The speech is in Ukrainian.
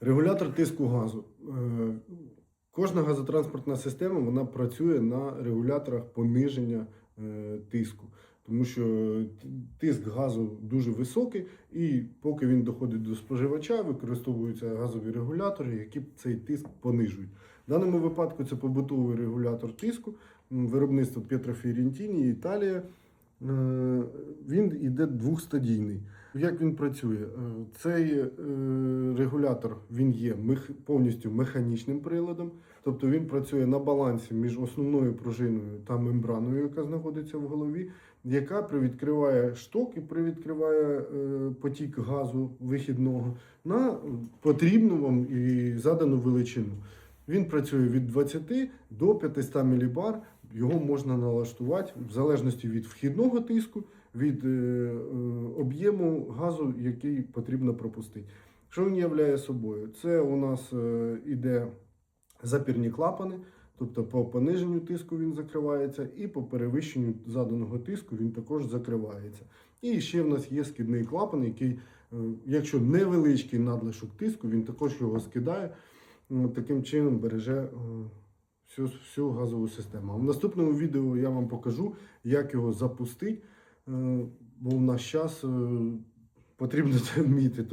Регулятор тиску газу. Е, Кожна газотранспортна система вона працює на регуляторах пониження е, тиску, тому що тиск газу дуже високий, і поки він доходить до споживача, використовуються газові регулятори, які цей тиск понижують. В даному випадку це побутовий регулятор тиску, виробництво П'єтро Фіорентіні, Італія. Е, Він іде двохстадійний. Як він працює? Е, Цей е, регулятор він є повністю механічним приладом, тобто він працює на балансі між основною пружиною та мембраною, яка знаходиться в голові, яка привідкриває шток і привідкриває е, потік газу вихідного на потрібну вам і задану величину. Він працює від 20 до 500 мілібар. Його можна налаштувати в залежності від вхідного тиску, від е, е, об'єму газу, який потрібно пропустити. Що він являє собою? Це у нас е, іде запірні клапани, тобто по пониженню тиску він закривається, і по перевищенню заданого тиску він також закривається. І ще в нас є скидний клапан, який, якщо невеличкий надлишок тиску, він також його скидає. Таким чином береже всю, всю газову систему. В наступному відео я вам покажу, як його запустити, е, бо в наш час е, потрібно це вміти.